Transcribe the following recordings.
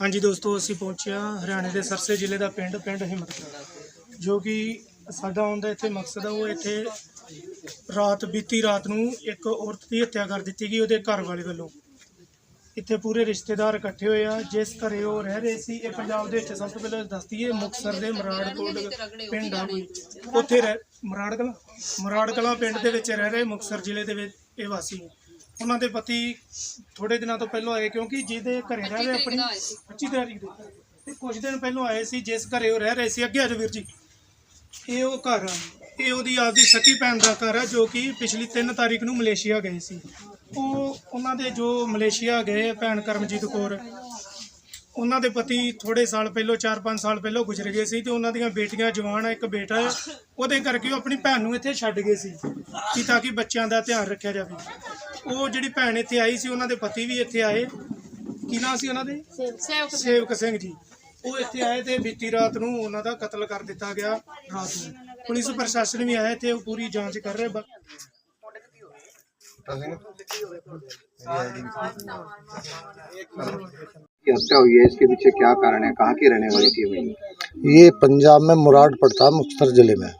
ਹਾਂਜੀ ਦੋਸਤੋ, ਅਸੀਂ ਪਹੁੰਚਿਆ ਹਰਿਆਣੇ ਦੇ ਸਰਸੇ ਜ਼ਿਲ੍ਹੇ ਦਾ ਪਿੰਡ ਪਿੰਡ ਹਿੰਮਤਗੜ੍ਹ ਜੋ ਕਿ ਸਾਡਾ ਆਉਣ ਇੱਥੇ ਮਕਸਦ ਆ, ਉਹ ਇੱਥੇ ਰਾਤ, ਬੀਤੀ ਰਾਤ ਨੂੰ ਇੱਕ ਔਰਤ ਦੀ ਹੱਤਿਆ ਕਰ ਦਿੱਤੀ ਗਈ ਉਹਦੇ ਘਰ ਵਾਲੇ ਵੱਲੋਂ। ਇੱਥੇ ਪੂਰੇ ਰਿਸ਼ਤੇਦਾਰ ਇਕੱਠੇ ਹੋਏ ਆ, ਜਿਸ ਘਰੇ ਉਹ ਰਹਿ ਰਹੇ ਸੀ, ਇਹ ਪੰਜਾਬ ਦੇ ਵਿੱਚ ਸਭ ਤੋਂ ਪਹਿਲਾਂ ਦੱਸਦੀ ਦਈਏ, ਮੁਕਤਸਰ ਦੇ ਮਰਾੜਕੋਟ ਪਿੰਡ ਆ ਕੋਈ। ਉੱਥੇ ਰਹਿ, ਮਰਾੜ ਕਲਾਂ ਮਰਾੜ ਕਲਾਂ ਪਿੰਡ ਦੇ ਵਿੱਚ ਰਹਿ ਰਹੇ ਮੁਕਤਸਰ ਜ਼ਿਲ੍ਹੇ ਦੇ ਵਿੱਚ ਇਹ ਵਾਸੀ ਉਹਨਾਂ ਦੇ ਪਤੀ ਥੋੜੇ ਦਿਨਾਂ ਤੋਂ ਪਹਿਲਾਂ ਆਏ ਕਿਉਂਕਿ ਜਿਹਦੇ ਘਰੇ ਰਹਿ ਰਹੇ ਆਪਣੀ 25 ਤਾਰੀਖ ਦੇ ਤੇ ਕੁਝ ਦਿਨ ਪਹਿਲਾਂ ਆਏ ਸੀ ਜਿਸ ਘਰੇ ਉਹ ਰਹਿ ਰਹੇ ਸੀ ਅੱਗੇ ਆਜੋ ਵੀਰ ਜੀ। ਇਹ ਉਹ ਘਰ ਆ। ਇਹ ਉਹਦੀ ਆਪਦੀ ਸਕੀ ਭੈਣ ਦਾ ਘਰ ਆ ਜੋ ਕਿ ਪਿਛਲੀ 3 ਤਾਰੀਖ ਨੂੰ ਮਲੇਸ਼ੀਆ ਗਏ ਸੀ। ਉਹ ਉਹਨਾਂ ਦੇ ਜੋ ਮਲੇਸ਼ੀਆ ਗਏ ਭੈਣ ਕਰਮਜੀਤ ਕੌਰ ਉਹਨਾਂ ਦੇ ਪਤੀ ਥੋੜੇ ਸਾਲ ਪਹਿਲਾਂ 4-5 ਸਾਲ ਪਹਿਲਾਂ ਗੁਜ਼ਰ ਗਏ ਸੀ ਤੇ ਉਹਨਾਂ ਦੀਆਂ ਬੇਟੀਆਂ ਜਵਾਨ ਆ ਇੱਕ ਬੇਟਾ ਹੈ ਉਹਦੇ ਕਰਕੇ ਉਹ ਆਪਣੀ ਭੈਣ ਨੂੰ ਇੱਥੇ ਛੱਡ ਗਏ ਸੀ ਕਿ ਤਾਂ ਕਿ ਬੱਚਿਆਂ ਦਾ ਧਿਆਨ ਰੱਖਿਆ ਜਾਵੇ। ਉਹ ਜਿਹੜੀ ਭੈਣ ਇੱਥੇ ਆਈ ਸੀ ਉਹਨਾਂ ਦੇ ਪਤੀ ਵੀ ਇੱਥੇ ਆਏ। ਕੀ ਨਾਂ ਸੀ ਉਹਨਾਂ ਦੇ? ਸੇਵਕ। ਸਿੰਘ। ਜੀ। ਉਹ ਇੱਥੇ ਆਏ ਤੇ ਬੀਤੀ ਰਾਤ ਨੂੰ ਉਹਨਾਂ ਦਾ ਕਤਲ ਕਰ ਦਿੱਤਾ ਗਿਆ ਰਾਤ ਨੂੰ। ਪੁਲਿਸ ਪ੍ਰਸ਼ਾਸਨ ਵੀ ਆਇਆ ਤੇ ਉਹ ਪੂਰੀ ਜਾਂਚ ਕਰ ਰਿਹਾ ਬਾ- की हत्या हुई है इसके पीछे क्या कारण है? कहाँ की रहने वाली थी वही ये पंजाब में मुराद पड़ता है मुक्तसर ज़िले में।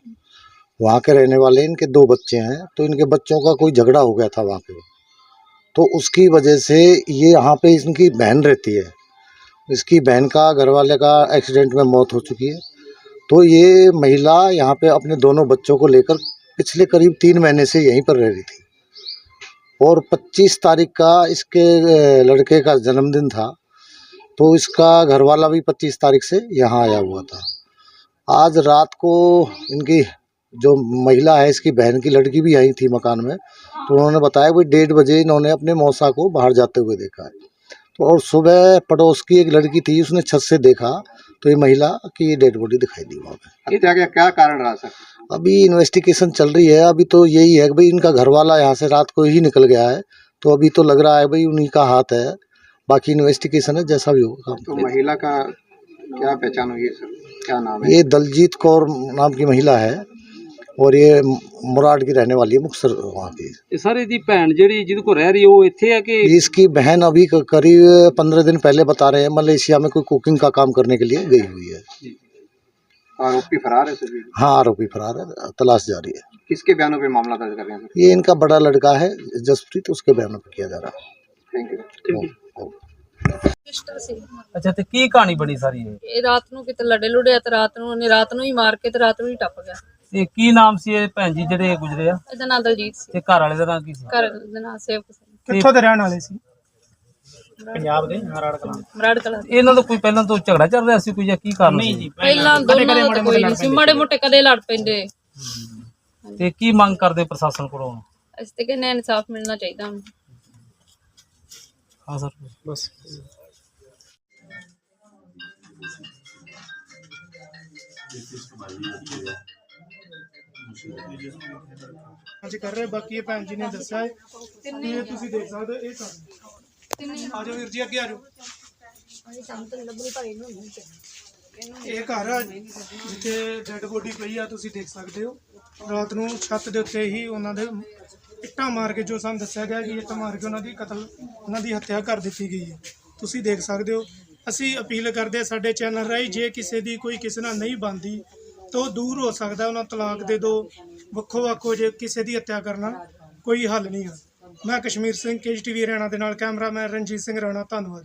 वहाँ के रहने वाले, इनके दो बच्चे हैं तो इनके बच्चों का कोई झगड़ा हो गया था वहाँ पे। तो उसकी वजह से ये यहाँ पे इनकी बहन रहती है। इसकी बहन का घर वाले का एक्सीडेंट में मौत हो चुकी है। तो ये महिला यहाँ पे अपने दोनों बच्चों को लेकर पिछले करीब तीन महीने से यहीं पर रह रही थी। और 25 तारीख का इसके लड़के का जन्मदिन था। तो इसका घर वाला भी 25 तारीख से यहाँ आया हुआ था। आज रात को इनकी जो महिला है इसकी बहन की लड़की भी आई थी मकान में तो उन्होंने बताया भाई डेढ़ बजे इन्होंने अपने मौसा को बाहर जाते हुए देखा है। तो और सुबह पड़ोस की एक लड़की थी उसने छत से देखा तो ये महिला की ये डेड बॉडी दिखाई दी वहाँ पे। हत्या का क्या कारण रहा सर? अभी इन्वेस्टिगेशन चल रही है अभी तो यही है कि भाई इनका घर वाला यहाँ से रात को ही निकल गया है तो अभी तो लग रहा है भाई उन्हीं का हाथ है। बाकी इन्वेस्टिगेशन है जैसा भी होगा काम तो महिला का क्या पहचान हुई है सर क्या नाम है ये दलजीत कौर नाम की महिला है और ये मुराद की रहने वाली है मुक्तसर वहाँ की ਇਹ ਸਰ ਇਹਦੀ ਭੈਣ ਜਿਹੜੀ ਜਿਹਦੇ ਕੋਲ ਰਹਿ ਰਹੀ ਹੈ ਉਹ ਇੱਥੇ ਹੈ कि इसकी बहन अभी क- करीब पंद्रह दिन पहले बता रहे हैं मलेशिया में कोई कुकिंग का काम करने के लिए गई हुई है आरोपी फरार है सर जी हाँ आरोपी फरार है तलाश जारी है किसके बयानों पे मामला दर्ज कर रहे हैं ये इनका बड़ा लड़का है जसप्रीत उसके बयानों पर किया जा रहा सर थैंक यू ਅੱਛਾ ਤੇ ਕੀ ਕਹਾਣੀ ਬਣੀ ਸਾਰੀ ਇਹ? ਇਹ ਰਾਤ ਨੂੰ ਕਿਤੇ ਲੜੇ ਲੁੜਿਆ ਤੇ ਰਾਤ ਨੂੰ ਉਹਨੇ ਰਾਤ ਨੂੰ ਹੀ ਮਾਰ ਕੇ ਤੇ ਰਾਤ ਨੂੰ ਹੀ ਟੱਪ ਗਿਆ। ਤੇ ਕੀ ਨਾਮ ਸੀ ਇਹ ਭੈਣ ਜੀ ਜਿਹੜੇ ਗੁਜਰੇ ਆ? ਇਹਦਾ ਨਾਂ ਦਲਜੀਤ ਸੀ। ਤੇ ਘਰ ਵਾਲੇ ਦਾ ਨਾਮ ਕੀ ਸੀ? ਘਰ ਦਾ ਨਾਂ ਸੇਵਕ ਸਿੰਘ ਕਿੱਥੋਂ ਦੇ ਰਹਿਣ ਵਾਲੇ ਸੀ? ਪੰਜਾਬ ਦੇ ਮਰਾੜ ਕਲਾਂ। ਮਰਾੜ ਕਲਾ ਇਹਨਾਂ ਦਾ ਕੋਈ ਪਹਿਲਾਂ ਤੋਂ ਝਗੜਾ ਚੱਲ ਰਿਹਾ ਸੀ ਕੋਈ ਜਾਂ ਕੀ ਕਾਰਨ ਨਹੀਂ ਜੀ ਪਹਿਲਾਂ ਦੋਨਾਂ ਦਾ ਕੋਈ ਨਹੀਂ ਸੀ। ਮਾੜੇ ਮੋਟੇ ਕਦੇ ਲੜ ਪੈਂਦੇ। ਤੇ ਕੀ ਮੰਗ ਕਰਦੇ ਪ੍ਰਸ਼ਾਸਨ ਕੋਲੋਂ? ਅਸੀਂ ਤੇ ਕਹਿੰਦੇ ਇਨਸਾਫ ਮਿਲਣਾ ਚਾਹੀਦਾ ਹਾਂ ਸਰ। ਬਸ। ਅੱਜ ਕਰ ਰਹੇ ਬਾਕੀ ਇਹ ਭੈਣ ਜੀ ਨੇ ਦੱਸਿਆ ਹੈ। ਇਹ ਤੁਸੀਂ ਦੇਖ ਸਕਦੇ ਹੋ? ਇਹ ਘਰ ਆਜੋ ਵੀਰ ਜੀ ਅੱਗੇ ਆਜੋ ਇਹ ਘਰ ਆ ਜਿੱਥੇ ਡੈੱਡ ਬੋਡੀ ਪਈ ਆ ਤੁਸੀਂ ਦੇਖ ਸਕਦੇ ਹੋ। ਰਾਤ ਨੂੰ ਛੱਤ ਦੇ ਉੱਤੇ ਹੀ ਉਹਨਾਂ ਦੇ ਇੱਟਾਂ ਮਾਰ ਕੇ ਜੋ ਸਾਨੂੰ ਦੱਸਿਆ ਗਿਆ ਕਿ ਇੱਟਾਂ ਮਾਰ ਕੇ ਉਹਨਾਂ ਦੀ ਕਤਲ ਉਹਨਾਂ ਦੀ ਹੱਤਿਆ ਕਰ ਦਿੱਤੀ ਗਈ ਹੈ। ਤੁਸੀਂ ਦੇਖ ਸਕਦੇ ਹੋ ਅਸੀਂ ਅਪੀਲ ਕਰਦੇ ਸਾਡੇ ਚੈਨਲ ਰਾਹੀਂ ਜੇ ਕਿਸੇ ਦੀ ਕੋਈ ਕਿਸੇ ਨਾਲ ਨਹੀਂ ਬਣਦੀ ਤਾਂ ਉਹ ਦੂਰ ਹੋ ਸਕਦਾ, ਉਹਨਾਂ ਤਲਾਕ ਦੇ ਦੋ ਵੱਖੋ ਵੱਖੋ ਜੇ ਕਿਸੇ ਦੀ ਹੱਤਿਆ ਕਰਨਾ, ਕੋਈ ਹੱਲ ਨਹੀਂ ਹੈ। ਮੈਂ ਕਸ਼ਮੀਰ ਸਿੰਘ, ਕੇਜੀਟੀਵੀ ਹਰਿਆਣਾ ਦੇ ਨਾਲ, ਕੈਮਰਾਮੈਨ ਰਣਜੀਤ ਸਿੰਘ ਰਾਣਾ, ਧੰਨਵਾਦ।